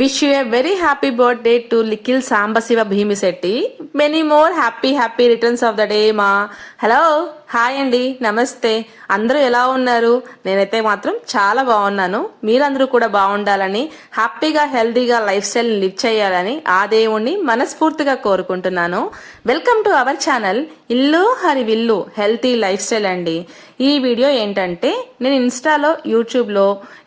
Wish you a very happy birthday to Likhil Sambasiva Bhimisetti many more happy happy returns of the day మా hello hi అండి నమస్తే. అందరూ ఎలా ఉన్నారు? నేనైతే మాత్రం చాలా బాగున్నాను. మీరందరూ కూడా బాగుండాలని హ్యాపీగా హెల్తీగా లైఫ్ స్టైల్ లివ్ చేయాలని ఆ దేవుణ్ణి మనస్ఫూర్తిగా కోరుకుంటున్నాను. వెల్కమ్ టు అవర్ ఛానల్ ఇల్లు హరి విల్లు హెల్తీ లైఫ్ స్టైల్ అండి. ఈ వీడియో ఏంటంటే నేను ఇన్స్టాలో యూట్యూబ్లో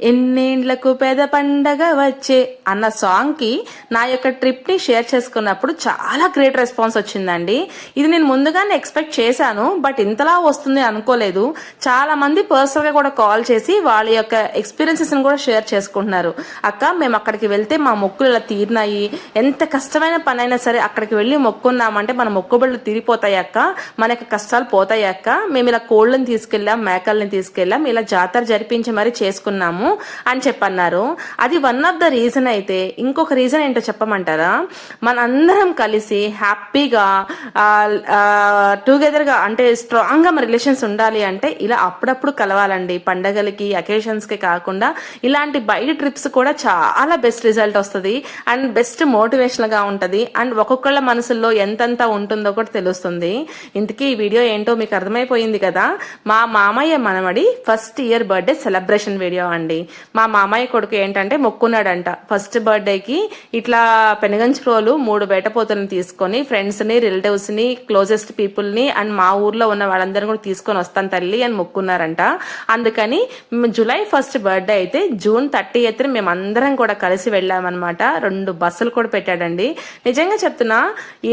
ఎన్నేండ్లకు పేద పండగ వచ్చే అన్న సాంగ్కి నా యొక్క ట్రిప్ని షేర్ చేసుకున్నప్పుడు చాలా గ్రేట్ రెస్పాన్స్ వచ్చిందండి. ఇది నేను ముందుగానే ఎక్స్పెక్ట్ చేశాను బట్ ఇంతలా వస్తుంది అనుకోలేదు. చాలా మంది పర్సనల్గా కూడా కాల్ చేసి వాళ్ళ యొక్క ఎక్స్పీరియన్సెస్ని కూడా షేర్ చేసుకుంటున్నారు. అక్క మేము అక్కడికి వెళ్తే మా మొక్కులు ఇలా తీరినాయి? ఎంత కష్టమైన పని అయినా సరే అక్కడికి వెళ్ళి మొక్కున్నామంటే మన మొక్కుబడులు తీరిపోతాయి అక్క? మన యొక్క కష్టాలు పోతాయి అక్క? మేము ఇలా కోళ్ళని తీసుకెళ్ళాం మేకల్ని తీసుకెళ్ళాం ఇలా జాతర జరిపించి మరీ చేసుకున్నాము అని చెప్పన్నారు. అది వన్ ఆఫ్ ద రీజన్ అయితే. ఇంకొక రీజన్ ఏంటో చెప్పమంటారా? మనందరం కలిసి హ్యాపీగా టుగెదర్గా అంటే స్ట్రాంగ్ స్ట్రాంగ్గా మన రిలేషన్స్ ఉండాలి అంటే ఇలా అప్పుడప్పుడు కలవాలండి. పండగలకి అకేషన్స్కి కాకుండా ఇలాంటి బయట ట్రిప్స్ కూడా చాలా బెస్ట్ రిజల్ట్ వస్తుంది. అండ్ బెస్ట్ మోటివేషన్గా ఉంటుంది. అండ్ ఒక్కొక్కళ్ళ మనసుల్లో ఎంతెంత ఉంటుందో కూడా తెలుస్తుంది. ఇంతకీ ఈ వీడియో ఏంటో మీకు అర్థమైపోయింది కదా? మా మామయ్య మనమడి first year birthday celebration video అండి. మా మామయ్య కొడుకు ఏంటంటే మొక్కున్నాడంట. ఫస్ట్ బర్త్డేకి ఇట్లా పెనగంచి ప్రోలు మూడు బేటపోతులను తీసుకొని ఫ్రెండ్స్ని రిలేటివ్స్ని క్లోజెస్ట్ పీపుల్ని అండ్ మా ఊర్లో ఉన్న వాళ్ళందరినీ కూడా తీసుకొని వస్తాను తల్లి అని మొక్కున్నారంట. అందుకని జూలై ఫస్ట్ బర్త్డే అయితే జూన్ థర్టీ ఎయిత్ అందరం కూడా కలిసి వెళ్ళామన్నమాట. రెండు బస్సులు కూడా పెట్టాడండి. నిజంగా చెప్తున్నా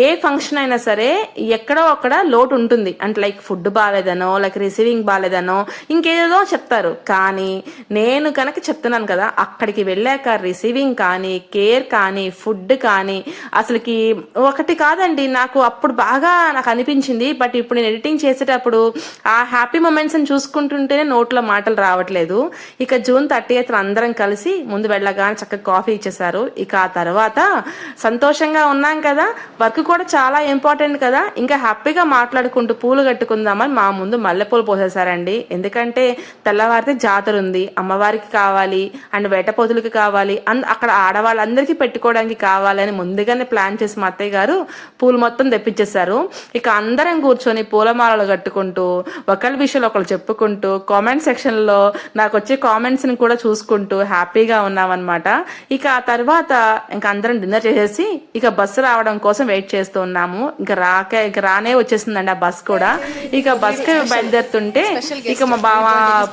ఏ ఫంక్షన్ అయినా సరే ఎక్కడో అక్కడ లోటు ఉంటుంది. అంటే లైక్ ఫుడ్ బాగాలేదనో లైక్ రిసీవింగ్ బాగాలేదనో ఇంకేదో చెప్తారు. కానీ నేను కనుక చెప్తున్నాను కదా అక్కడికి వెళ్ళాక రిసీవింగ్ కానీ కేర్ కానీ ఫుడ్ కానీ అసలుకి ఒకటి కాదండి. నాకు అప్పుడు బాగా నాకు అనిపించింది. బట్ ఇప్పుడు నేను ఎడిటింగ్ చేసేటప్పుడు ఆ హ్యాపీ మూమెంట్స్ని చూసుకుంటుంటేనే నోట్లో మాటలు రావట్లేదు. ఇక జూన్ థర్టీ ఎయిత్ అందరం కలిసి ముందు వెళ్ళగానే చక్కగా కాఫీ ఇచ్చేసారు ఇక ఆ తర్వాత సంతోషంగా ఉన్నాం కదా. వర్క్ కూడా చాలా ఇంపార్టెంట్ కదా. ఇంకా హ్యాపీగా మాట్లాడుకుంటూ పూలు కట్టుకుందామని మా ముందు మల్లెపూలు పోసేసారండి ఎందుకంటే తెల్లవారితే జాతర ఉంది. అమ్మవారికి కావాలి అండ్ వేటపోతులకి కావాలి అండ్ అక్కడ ఆడవాళ్ళందరికీ పెట్టుకోవడానికి కావాలని ముందుగానే ప్లాన్ చేసి మా అత్తయ్య గారు పూలు మొత్తం తెప్పించేశారు. ఇక అందరం కూర్చొని పూలమాలలు కట్టుకుంటూ ఒకళ్ళ విషయాలు ఒకళ్ళు చెప్పుకుంటూ కామెంట్ సెక్షన్లో నాకు వచ్చే కామెంట్స్ని కూడా చూసుకుంటూ హ్యాపీగా ఉన్నామన్నమాట. ఇక ఆ తర్వాత ఇంకా అందరం డిన్నర్ చేసేసి ఇక బస్సు రావడం కోసం వెయిట్ చేస్తూ ఉన్నాము. ఇంకా రాక ఇక రానే వచ్చేసిందండి ఆ బస్ కూడా. ఇక బస్కి బయలుదేరుతుంటే ఇక మా బావ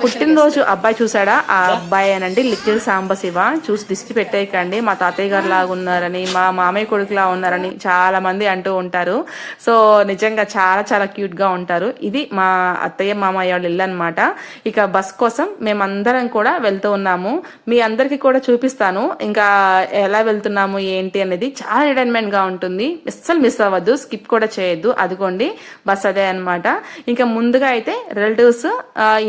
పుట్టినరోజు అబ్బాయి చూసాడా ఆ అబ్బాయి అనండి లిక్కిల్ సాంబశివ. చూసి దిష్టి పెట్టేయకండి మా తాతయ్య గారు లాగా ఉన్నారని మా మామయ్య కొడుకులా ఉన్నారని చాలా మంది అంటూ ఉంటారు. సో నిజంగా చాలా చాలా క్యూట్గా ఉంటారు. ఇది మా అత్తయ్య మామయ్య వాళ్ళ ఇల్లు అనమాట ఇక బస్ కోసం మేమందరం కూడా వెళ్తూ ఉన్నాము. మీ అందరికీ కూడా చూపిస్తాను. ఇంకా ఎలా వెళ్తున్నాము ఏంటి అనేది చాలా ఎంటర్టైన్మెంట్గా ఉంటుంది. అస్సలు మిస్ అవ్వద్దు స్కిప్ కూడా చేయొద్దు. అదిగోండి బస్ అదే అనమాట ఇంకా ముందుగా అయితే రిలేటివ్స్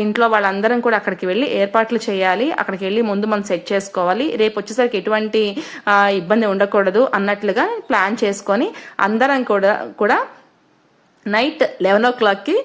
ఇంట్లో వాళ్ళందరం కూడా అక్కడికి వెళ్ళి ఏర్పాట్లు చేయాలి. అక్కడికి వెళ్ళి ముందు మనం సెట్ చేసుకోవాలి. రేపు వచ్చేసరికి ఎటువంటి ఇబ్బంది ఉండకూడదు అన్నట్లుగా ప్లాన్ చేసుకొని అందరం కూడా కూడా నైట్ లెవెన్ ఓ క్లాక్కి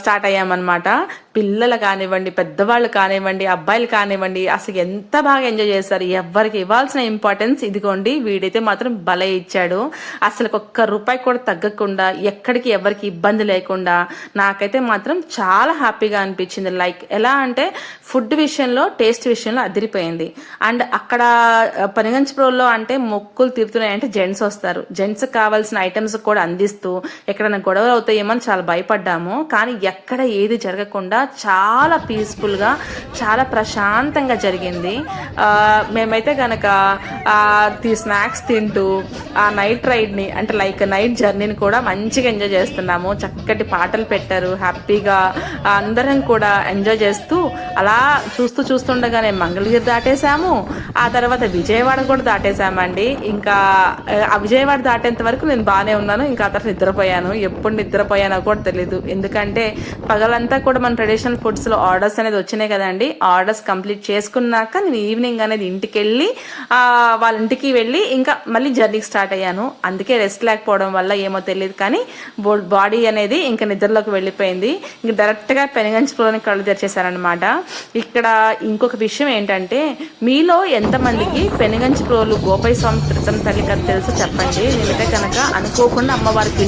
స్టార్ట్ అయ్యామన్నమాట. పిల్లలు కానివ్వండి పెద్దవాళ్ళు కానివ్వండి అబ్బాయిలు కానివ్వండి అసలు ఎంత బాగా ఎంజాయ్ చేశారు. ఎవరికి ఇవ్వాల్సిన ఇంపార్టెన్స్ ఇదిగోండి వీడైతే మాత్రం భలే ఇచ్చాడు. అసలు ఒక్క రూపాయి కూడా తగ్గకుండా ఎక్కడికి ఎవరికి ఇబ్బంది లేకుండా నాకైతే మాత్రం చాలా హ్యాపీగా అనిపించింది. లైక్ ఎలా అంటే ఫుడ్ విషయంలో టేస్ట్ విషయంలో అదిరిపోయింది. అండ్ అక్కడ పనిగంచిపురంలో అంటే మొక్కులు తీరుతున్నాయి అంటే జెంట్స్ వస్తారు. జెంట్స్ కావాల్సిన ఐటమ్స్ కూడా అందిస్తూ ఎక్కడైనా గొడవలు అవుతాయేమో అని చాలా భయపడ్డాము. కానీ ఎక్కడ ఏది జరగకుండా చాలా పీస్ఫుల్గా చాలా ప్రశాంతంగా జరిగింది. మేమైతే కనుక స్నాక్స్ తింటూ ఆ నైట్ రైడ్ని అంటే లైక్ నైట్ జర్నీని కూడా మంచిగా ఎంజాయ్ చేస్తున్నాము. చక్కటి పాటలు పెట్టారు హ్యాపీగా అందరం కూడా ఎంజాయ్ చేస్తూ అలా చూస్తూ చూస్తుండగానే మంగళగిరి దాటేశాము. ఆ తర్వాత విజయవాడ కూడా దాటేశామండి. ఇంకా ఆ విజయవాడ దాటేంత వరకు నేను బాగానే ఉన్నాను. ఇంకా ఆ తర్వాత నిద్రపోయాను. ఎప్పుడు నిద్రపోయానో కూడా తెలియదు ఎందుకంటే పగలంతా కూడా మన ట్రెడిషనల్ ఫుడ్స్లో ఆర్డర్స్ అనేది వచ్చినాయి కదండి. ఆర్డర్స్ కంప్లీట్ చేసుకున్నాక నేను ఈవినింగ్ అనేది ఇంటికి వెళ్ళి వాళ్ళ ఇంటికి వెళ్ళి ఇంకా మళ్ళీ జర్నీకి స్టార్ట్ అయ్యాను. అందుకే రెస్ట్ లేకపోవడం వల్ల ఏమో తెలియదు కానీ బాడీ అనేది ఇంకా నిద్రలోకి వెళ్ళిపోయింది. ఇంక డైరెక్ట్గా పెనుగంచిపులోని కళ్ళు తెరిచేశారనమాట ఇక్కడ ఇంకొక విషయం ఏంటంటే మీలో ఎంతమందికి పెనుగంచిపురోలు గోపయ్య స్వామి క్రితం తల్లి కథ తెలుసు చెప్పండి. నేనైతే కనుక అనుకోకుండా అమ్మవారికి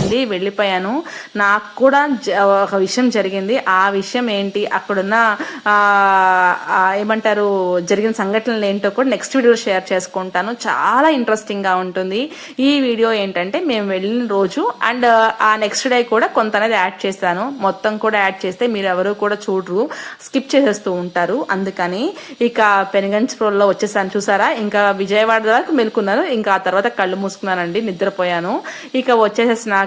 వెళ్ళిపోచేసింది వెళ్ళిపోయాను. నాకు కూడా ఒక విషయం జరిగింది. ఆ విషయం ఏంటి? అక్కడున్న ఏమంటారు జరిగిన సంఘటనలు ఏంటో కూడా నెక్స్ట్ వీడియో షేర్ చేసుకుంటాను. చాలా ఇంట్రెస్టింగ్గా ఉంటుంది. ఈ వీడియో ఏంటంటే మేము వెళ్ళిన రోజు అండ్ ఆ నెక్స్ట్ డే కూడా కొంత అనేది యాడ్ చేశాను. మొత్తం కూడా యాడ్ చేస్తే మీరు ఎవరు కూడా చూడరు. స్కిప్ చేసేస్తూ ఉంటారు. అందుకని ఇక పెనుగంచిపురంలో వచ్చేసాను. చూసారా? ఇంకా విజయవాడ దాకా మెలుకున్నాను ఇంకా ఆ తర్వాత కళ్ళు మూసుకున్నానండి. నిద్రపోయాను. ఇక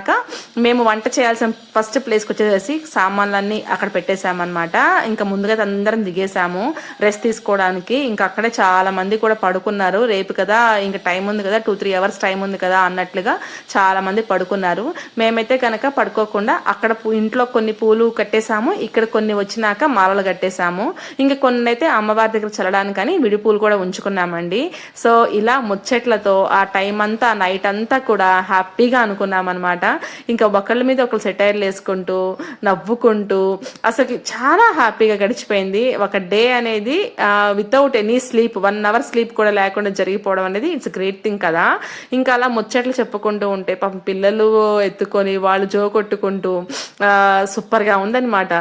వచ్చేసేసినాక మేము వంట చేయాల్సిన ఫస్ట్ ప్లేస్కి వచ్చేసేసి సామాన్లన్నీ అక్కడ పెట్టేశామన్నమాట. ఇంకా ముందుగా అందరం దిగేసాము రెస్ట్ తీసుకోవడానికి ఇంకా అక్కడే చాలా మంది కూడా పడుకున్నారు. రేపు కదా ఇంకా టైం ఉంది కదా టూ త్రీ అవర్స్ టైం ఉంది కదా అన్నట్లుగా చాలా మంది పడుకున్నారు. మేమైతే కనుక పడుకోకుండా అక్కడ ఇంట్లో కొన్ని పూలు కట్టేశాము. ఇక్కడ కొన్ని వచ్చినాక మాలలు కట్టేశాము. ఇంకా కొన్ని అయితే అమ్మవారి దగ్గర చల్లడానికని విడి పూలు కూడా ఉంచుకున్నామండి. సో ఇలా ముచ్చట్లతో ఆ టైం అంతా నైట్ అంతా కూడా హ్యాపీగా అనుకున్నాం అనమాట ఇంకా ఒకళ్ళ మీద ఒకళ్ళు సెటైర్లు వేసుకుంటూ నవ్వుకుంటూ అసలు చాలా హ్యాపీగా గడిచిపోయింది. ఒక డే అనేది without any sleep one hour sleep కూడా లేకుండా జరిగిపోవడం అనేది ఇట్స్ గ్రేట్ థింగ్ కదా. ఇంకా అలా ముచ్చట్లు చెప్పుకుంటూ ఉంటే పాపం పిల్లలు ఎత్తుకొని వాళ్ళు జో కొట్టుకుంటూ సూపర్గా ఉందన్నమాట.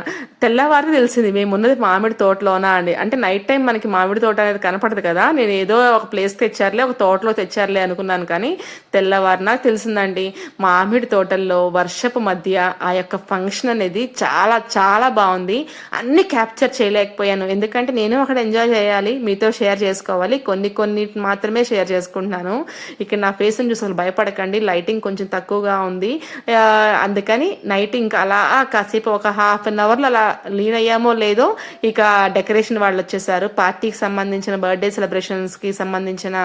తెల్లవారి తెలిసింది మేము ఉన్నది మామిడి తోటలోనా అండి అంటే నైట్ టైం మనకి మామిడి తోట అనేది కనపడదు కదా. నేను ఏదో ఒక ప్లేస్ తెచ్చారులే ఒక తోటలో తెచ్చారులే అనుకున్నాను కానీ తెల్లవారు నాకు తెలిసిందండి మామిడి తోట తోటల్లో వర్షపు మధ్య ఆ యొక్క ఫంక్షన్ అనేది చాలా చాలా బాగుంది. అన్ని క్యాప్చర్ చేయలేకపోయాను. ఎందుకంటే నేను అక్కడ ఎంజాయ్ చేయాలి మీతో షేర్ చేసుకోవాలి. కొన్ని కొన్ని మాత్రమే షేర్ చేసుకుంటున్నాను. ఇక్కడ నా ఫేస్ని చూసి అసలు భయపడకండి. లైటింగ్ కొంచెం తక్కువగా ఉంది. అందుకని నైట్ ఇంకా అలా కాసేపు ఒక హాఫ్ అన్ అవర్లో అలా లీన్ అయ్యామో లేదో ఇక డెకరేషన్ వాళ్ళు వచ్చేసారు. పార్టీకి సంబంధించిన బర్త్డే సెలబ్రేషన్స్కి సంబంధించిన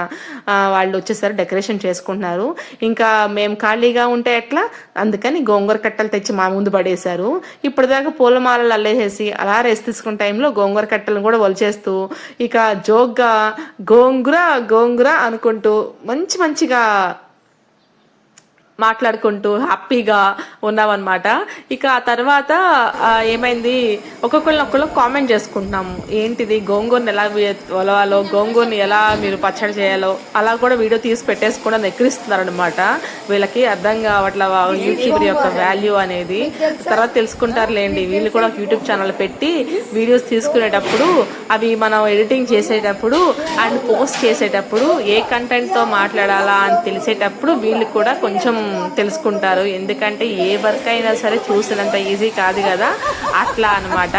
వాళ్ళు వచ్చేసారు డెకరేషన్ చేసుకుంటున్నారు. ఇంకా మేము ఖాళీగా ఉంటే ఎట్లా? అందుకని గోంగూర కట్టలు తెచ్చి మా ముందు పడేశారు. ఇప్పటిదాకా పూలమాలలు అల్లేసేసి అలా రెస్ట్ తీసుకున్న టైంలో గోంగూర కట్టలను కూడా వలిచేస్తూ ఇక జోగ్గా గోంగూర గోంగూర అనుకుంటూ మంచి మంచిగా మాట్లాడుకుంటూ హ్యాపీగా ఉన్నామన్నమాట. ఇక ఆ తర్వాత ఏమైంది? ఒక్కొక్కరిని ఒక్కళ్ళు కామెంట్ చేసుకుంటున్నాము. ఏంటిది? గోంగూరని ఎలా వలవాలో? గోంగూరని ఎలా మీరు పచ్చడి చేయాలో? అలా కూడా వీడియో తీసి పెట్టేసి కూడా అనమాట వీళ్ళకి అర్థం కావట్ల యూట్యూబ్ యొక్క వాల్యూ అనేది. తర్వాత తెలుసుకుంటారులేండి. వీళ్ళు కూడా యూట్యూబ్ ఛానల్ పెట్టి వీడియోస్ తీసుకునేటప్పుడు అవి మనం ఎడిటింగ్ చేసేటప్పుడు అండ్ పోస్ట్ చేసేటప్పుడు ఏ కంటెంట్తో మాట్లాడాలా అని తెలిసేటప్పుడు వీళ్ళు కూడా కొంచెం తెలుసుకుంటారు. ఎందుకంటే ఏ వర్క్ అయినా సరే చూసినంత ఈజీ కాదు కదా. అట్లా అన్నమాట.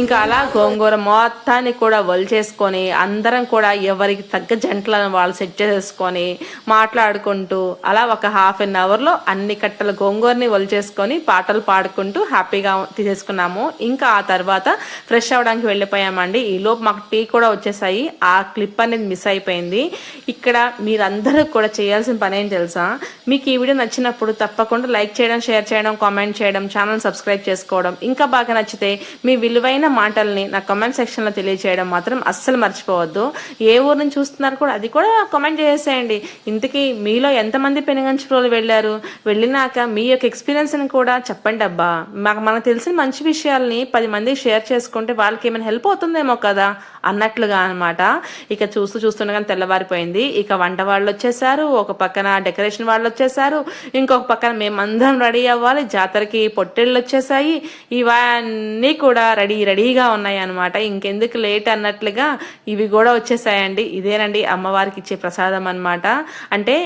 ఇంకా అలా గోంగూర మొత్తాన్ని కూడా చేసుకొని అందరం కూడా ఎవరికి తగ్గ జంటలను వాళ్ళు సెట్ చేసుకొని మాట్లాడుకుంటూ అలా ఒక హాఫ్ అన్ అవర్లో అన్ని కట్టల గోంగూరని చేసుకొని పాటలు పాడుకుంటూ హ్యాపీగా తీసేసుకున్నాము. ఇంకా ఆ తర్వాత ఫ్రెష్ అవ్వడానికి వెళ్ళిపోయామండి. ఈ లోపు మాకు టీ కూడా వచ్చేసాయి. ఆ క్లిప్ అనేది మిస్ అయిపోయింది. ఇక్కడ మీరందరూ కూడా చేయాల్సిన పని ఏం తెలుసా? మీకు ఈ వీడియో నచ్చినప్పుడు తప్పకుండా లైక్ చేయడం షేర్ చేయడం కామెంట్ చేయడం ఛానల్ సబ్స్క్రైబ్ చేసుకోవడం ఇంకా బాగా నచ్చితే మీ విలువైన మాటల్ని నా కామెంట్ సెక్షన్లో తెలియజేయడం మాత్రం అస్సలు మర్చిపోవద్దు. ఏ ఊరు నుంచి చూస్తున్నారు కూడా అది కూడా కామెంట్ చేసేయండి. ఇంతకీ మీలో ఎంతమంది పెనుగంచి ప్రోలు వెళ్ళారు? వెళ్ళినాక మీ యొక్క ఎక్స్పీరియన్స్ని కూడా చెప్పండి అబ్బా. మాకు మనకు తెలిసిన మంచి విషయాల్ని పది మంది షేర్ చేసుకుంటే వాళ్ళకి ఏమైనా హెల్ప్ అవుతుందేమో కదా. అన్నట్లుగా అనమాట ఇక చూస్తూ చూస్తుండగానే తెల్లవారిపోయింది. ఇక వంట వాళ్ళు వచ్చేసారు ఒక పక్కన డెకరేషన్ వాళ్ళు వచ్చేసారు ఇంకొక పక్కన మేమందరం రెడీ అవ్వాలి జాతరకి పొట్టేళ్ళు వచ్చేసాయి ఇవన్నీ కూడా రెడీ రెడీగా ఉన్నాయి అనమాట ఇంకెందుకు లేట్ అన్నట్లుగా ఇవి కూడా వచ్చేసాయండి. ఇదేనండి అమ్మవారికి ఇచ్చే ప్రసాదం అనమాట అంటే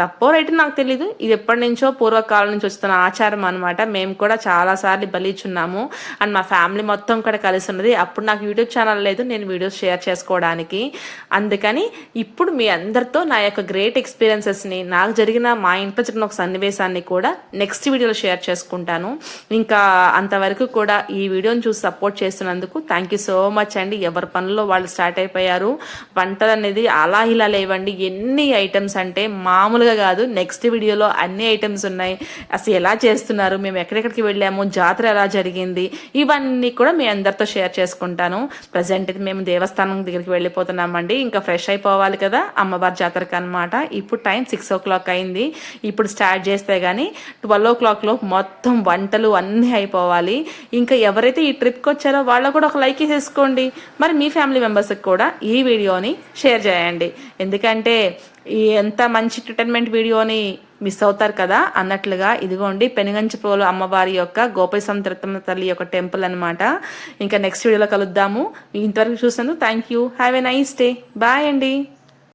తప్పో రైట్ నాకు తెలీదు. ఇది ఎప్పటి నుంచో పూర్వకాలం నుంచి వస్తున్న ఆచారం అనమాట మేము కూడా చాలా సార్లు బలిచున్నాము అండ్ మా ఫ్యామిలీ మొత్తం కూడా కలిసి ఉన్నది. అప్పుడు నాకు యూట్యూబ్ ఛానల్ లేదు. నేను వీడియో వీడియోస్ షేర్ చేసుకోవడానికి. అందుకని ఇప్పుడు మీ అందరితో నా యొక్క గ్రేట్ ఎక్స్పీరియన్సెస్ని నాకు జరిగిన మా ఇంట్లో జరిగిన ఒక సన్నివేశాన్ని కూడా నెక్స్ట్ వీడియోలో షేర్ చేసుకుంటాను. ఇంకా అంతవరకు కూడా ఈ వీడియోని చూసి సపోర్ట్ చేస్తున్నందుకు థ్యాంక్ యూ సో మచ్ అండి. ఎవరి పనుల్లో వాళ్ళు స్టార్ట్ అయిపోయారు. వంటలు అనేది అలా ఇలా లేవండి. ఎన్ని ఐటమ్స్ అంటే మామూలుగా కాదు. నెక్స్ట్ వీడియోలో అన్ని ఐటమ్స్ ఉన్నాయి. అసలు ఎలా చేస్తున్నారు? మేము ఎక్కడెక్కడికి వెళ్ళాము? జాతర ఎలా జరిగింది? ఇవన్నీ కూడా మీ అందరితో షేర్ చేసుకుంటాను. ప్రజెంట్ అయితే మేము దేవస్థానం దగ్గరికి వెళ్ళిపోతున్నామండి. ఇంకా ఫ్రెష్ అయిపోవాలి కదా. అమ్మవారి జాతరకు అనమాట ఇప్పుడు టైం సిక్స్ ఓ క్లాక్ అయింది. ఇప్పుడు స్టార్ట్ చేస్తే కానీ ట్వెల్వ్ ఓ క్లాక్లో మొత్తం వంటలు అన్నీ అయిపోవాలి. ఇంకా ఎవరైతే ఈ ట్రిప్కి వచ్చారో వాళ్ళు కూడా ఒక లైక్ వేసేసుకోండి. మరి మీ ఫ్యామిలీ మెంబర్స్కి కూడా ఈ వీడియోని షేర్ చేయండి. ఎందుకంటే ఈ ఎంత మంచి ఎంటర్టైన్మెంట్ వీడియోని మిస్ అవుతారు కదా? అన్నట్లుగా ఇదిగోండి పెనుగంచిపోలు అమ్మవారి యొక్క గోపై తిరుత్తమ్మ తల్లి యొక్క టెంపుల్ అన్నమాట. ఇంకా నెక్స్ట్ వీడియోలో కలుద్దాము. ఇంతవరకు చూసాను thank you. Have a nice day. Bye అండి.